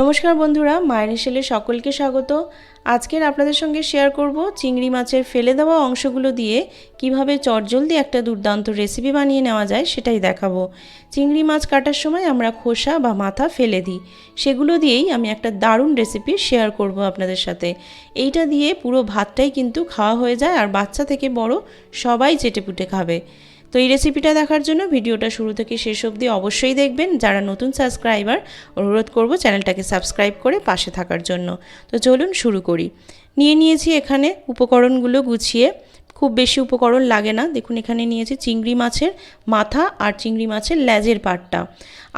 নমস্কার বন্ধুরা, মায়ের হেসেলে সকলকে স্বাগত। আজকের আপনাদের সঙ্গে শেয়ার করব চিংড়ি মাছের ফেলে দেওয়া অংশগুলো দিয়ে কীভাবে চটজলদি একটা দুর্দান্ত রেসিপি বানিয়ে নেওয়া যায় সেটাই দেখাবো। চিংড়ি মাছ কাটার সময় আমরা খোসা বা মাথা ফেলে দিই। সেগুলো দিয়েই আমি একটা দারুণ রেসিপি শেয়ার করব আপনাদের সাথে। এইটা দিয়ে পুরো ভাতটাই কিন্তু খাওয়া হয়ে যায় আর বাচ্চা থেকে বড় সবাই চেটেপুটে খাবে। তো এই রেসিপিটা দেখার জন্য ভিডিওটা শুরু থেকে শেষ অবধি অবশ্যই দেখবেন। যারা নতুন সাবস্ক্রাইবার অনুরোধ করব চ্যানেলটাকে সাবস্ক্রাইব করে পাশে থাকার জন্য। তো চলুন শুরু করি। নিয়ে নিয়েছি এখানে উপকরণগুলো গুছিয়ে। খুব বেশি উপকরণ লাগে না। দেখুন, এখানে নিয়েছি চিংড়ি মাছের মাথা আর চিংড়ি মাছের ল্যাজের পাটটা।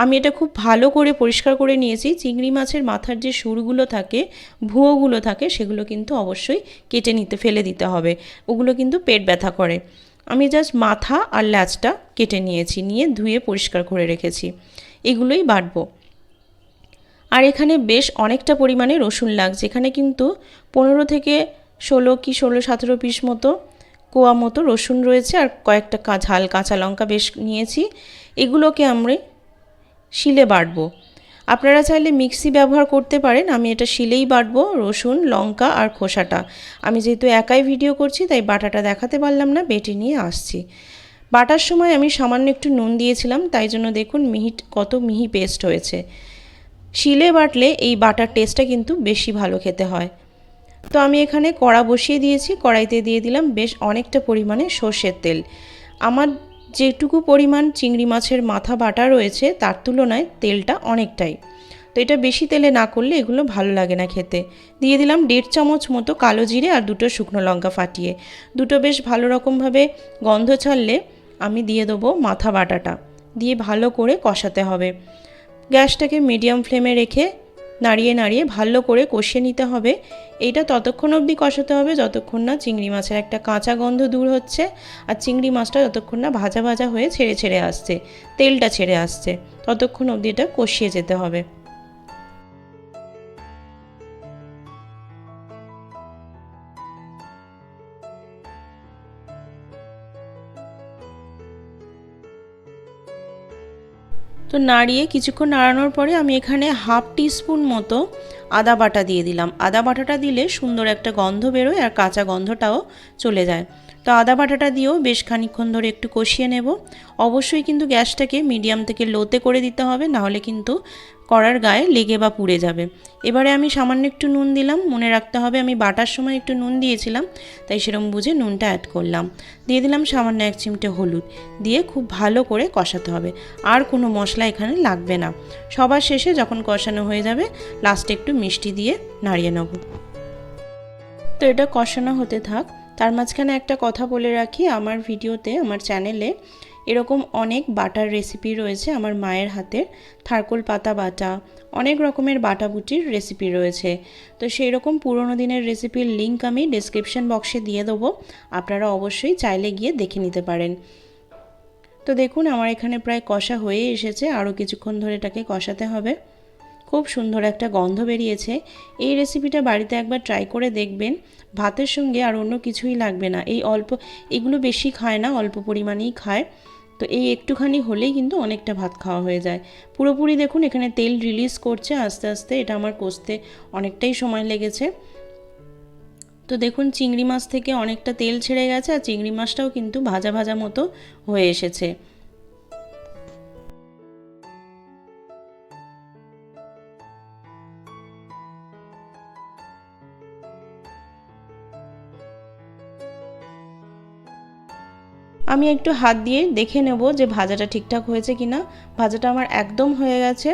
আমি এটা খুব ভালো করে পরিষ্কার করে নিয়েছি। চিংড়ি মাছের মাথার যে সুরগুলো থাকে, ভুয়োগুলো থাকে, সেগুলো কিন্তু অবশ্যই কেটে নিতে, ফেলে দিতে হবে। ওগুলো কিন্তু পেট ব্যথা করে। আমি জাস্ট মাথা আর ল্যাচটা কেটে নিয়েছি, নিয়ে ধুয়ে পরিষ্কার করে রেখেছি। এগুলোই বাটবো। আর এখানে বেশ অনেকটা পরিমাণে রসুন লাগছে। এখানে কিন্তু পনেরো থেকে ষোলো কি ষোলো সতেরো পিস মতো কোয়া মতো রসুন রয়েছে আর কয়েকটা ঝাল কাঁচা লঙ্কা বেশ নিয়েছি। এগুলোকে আমরা শিলে বাটবো। আপনারা চাইলে মিক্সি ব্যবহার করতে পারেন। আমি এটা শিলেই বাটবো, রসুন, লঙ্কা আর খোসাটা। আমি যেহেতু একাই ভিডিও করছি, তাই বাটাটা দেখাতে পারলাম না, বেটে নিয়ে আসছি। বাটার সময় আমি সামান্য একটু নুন দিয়েছিলাম, তাই জন্য দেখুন মিহি কত মিহি পেস্ট হয়েছে। শিলে বাটলে এই বাটার টেস্টটা কিন্তু বেশি ভালো খেতে হয়। তো আমি এখানে কড়া বসিয়ে দিয়েছি, কড়াইতে দিয়ে দিলাম বেশ অনেকটা পরিমাণে সর্ষের তেল। আমার যেটুকু পরিমাণ চিংড়ি মাছের মাথা বাটা রয়েছে, তার তুলনায় তেলটা অনেকটাই। তো এটা বেশি তেলে না করলে এগুলো ভালো লাগে না খেতে। দিয়ে দিলাম দেড় চামচ মতো কালো জিরে আর দুটো শুকনো লঙ্কা ফাটিয়ে। দুটো বেশ ভালো রকমভাবে গন্ধ ছাড়লে আমি দিয়ে দেবো মাথা বাটাটা। দিয়ে ভালো করে কষাতে হবে। গ্যাসটাকে মিডিয়াম ফ্লেমে রেখে নাড়িয়ে নাড়িয়ে ভালো করে কষিয়ে নিতে হবে। এইটা ততক্ষণ অবধি কষাতে হবে যতক্ষণ না চিংড়ি মাছের একটা কাঁচা গন্ধ দূর হচ্ছে আর চিংড়ি মাছটা যতক্ষণ না ভাজা ভাজা হয়ে ছেড়ে ছেড়ে আসছে, তেলটা ছেড়ে আসছে, ততক্ষণ অবধি এটা কষিয়ে যেতে হবে। তো নাড়িয়ে কিছুক্ষণ নাড়ানোর পরে আমি এখানে হাফ টিস্পুন মতো আদা বাটা দিয়ে দিলাম। আদা বাটাটা দিলে সুন্দর একটা গন্ধ বেরোয় আর কাঁচা গন্ধটাও চলে যায়। তো আদা বাটাটা দিয়েও বেশ খানিক্ষণ ধরে একটু কষিয়ে নেব। অবশ্যই কিন্তু গ্যাসটাকে মিডিয়াম থেকে লোতে করে দিতে হবে, নাহলে কিন্তু কড়ার গায়ে লেগে বা পুড়ে যাবে। এবারে আমি সামান্য একটু নুন দিলাম, মনে রাখতে হবে আমি বাটার সময় একটু নুন দিয়েছিলাম, তাই সেরকম বুঝে নুনটা অ্যাড করলাম। দিয়ে দিলাম সামান্য এক চিমটে হলুদ, দিয়ে খুব ভালো করে কষাতে হবে, আর কোনো মশলা এখানে লাগবে না। সবার শেষে যখন কষানো হয়ে যাবে লাস্টে একটু মিষ্টি দিয়ে নাড়িয়ে নেব। তো এটা কষানো হতে থাক, তার মাঝখানে একটা কথা বলে রাখি, আমার ভিডিওতে, আমার চ্যানেলে এরকম অনেক বাটার রেসিপি রয়েছে আমার মায়ের হাতের। থারকোল পাতা বাটা, অনেক রকমের বাটাবুটির রেসিপি রয়েছে। তো সেই রকম পুরোনো দিনের রেসিপির লিঙ্ক আমি ডিসক্রিপশন বক্সে দিয়ে দেবো। আপনারা অবশ্যই চাইলে গিয়ে দেখে নিতে পারেন। তো দেখুন, আমার এখানে প্রায় কষা হয়ে এসেছে। আরও কিছুক্ষণ ধরে এটাকে কষাতে হবে। খুব সুন্দর একটা গন্ধ বেরিয়েছে। এই রেসিপিটা বাড়িতে একবার ট্রাই করে দেখবেন। ভাতের সঙ্গে আর অন্য কিছুই লাগবে না। এই অল্প, এগুলো বেশি খায় না, অল্প পরিমাণেই খায়। তো এই একটুখানি হলেই কিন্তু অনেকটা ভাত খাওয়া হয়ে যায়। পুরোপুরি দেখুন এখানে তেল রিলিজ করছে, আস্তে আস্তে এটা আমার কষতে অনেকটাই সময় লেগেছে। তো দেখুন চিংড়ি মাছ থেকে অনেকটা তেল ছেড়ে গেছে আর চিংড়ি মাছটাও কিন্তু ভাজা ভাজা মতো হয়ে এসেছে। আমি একটু হাত দিয়ে দেখে নেব যে ভাজাটা ঠিকঠাক হয়েছে কি না ভাজাটা আমার একদম হয়ে গেছে।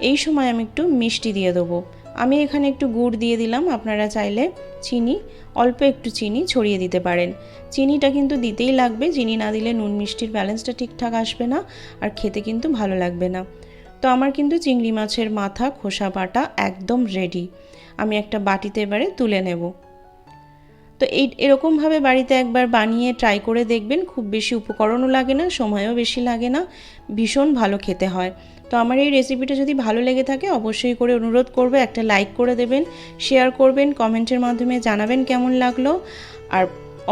এই সময় আমি একটু মিষ্টি দিয়ে দেবো। আমি এখানে একটু গুড় দিয়ে দিলাম, আপনারা চাইলে চিনি, অল্প একটু চিনি ছড়িয়ে দিতে পারেন। চিনিটা কিন্তু দিতেই লাগবে, চিনি না দিলে নুন মিষ্টির ব্যালেন্সটা ঠিকঠাক আসবে না আর খেতে কিন্তু ভালো লাগবে না। তো আমার কিন্তু চিংড়ি মাছের মাথা খোসা বাটা একদম রেডি আমি একটা বাটিতে এবারে তুলে নেব। তো এই, এরকমভাবে বাড়িতে একবার বানিয়ে ট্রাই করে দেখবেন, খুব বেশি উপকরণও লাগে না, সময়ও বেশি লাগে না, ভীষণ ভালো খেতে হয়। তো আমার এই রেসিপিটা যদি ভালো লেগে থাকে, অবশ্যই করে অনুরোধ করবে, একটা লাইক করে দেবেন শেয়ার করবেন কমেন্টের মাধ্যমে জানাবেন কেমন লাগল, আর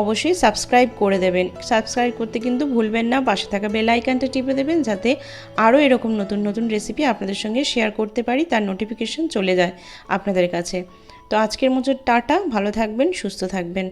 অবশ্যই সাবস্ক্রাইব করে দেবেন। সাবস্ক্রাইব করতে কিন্তু ভুলবেন না, পাশে থাকা বেল আইকনটা টিপে দেবেন, যাতে আরও এরকম নতুন নতুন রেসিপি আপনাদের সঙ্গে শেয়ার করতে পারি, তার নোটিফিকেশন চলে যায় আপনাদের কাছে। তো আজকের মতো টাটা ভালো থাকবেন সুস্থ থাকবেন।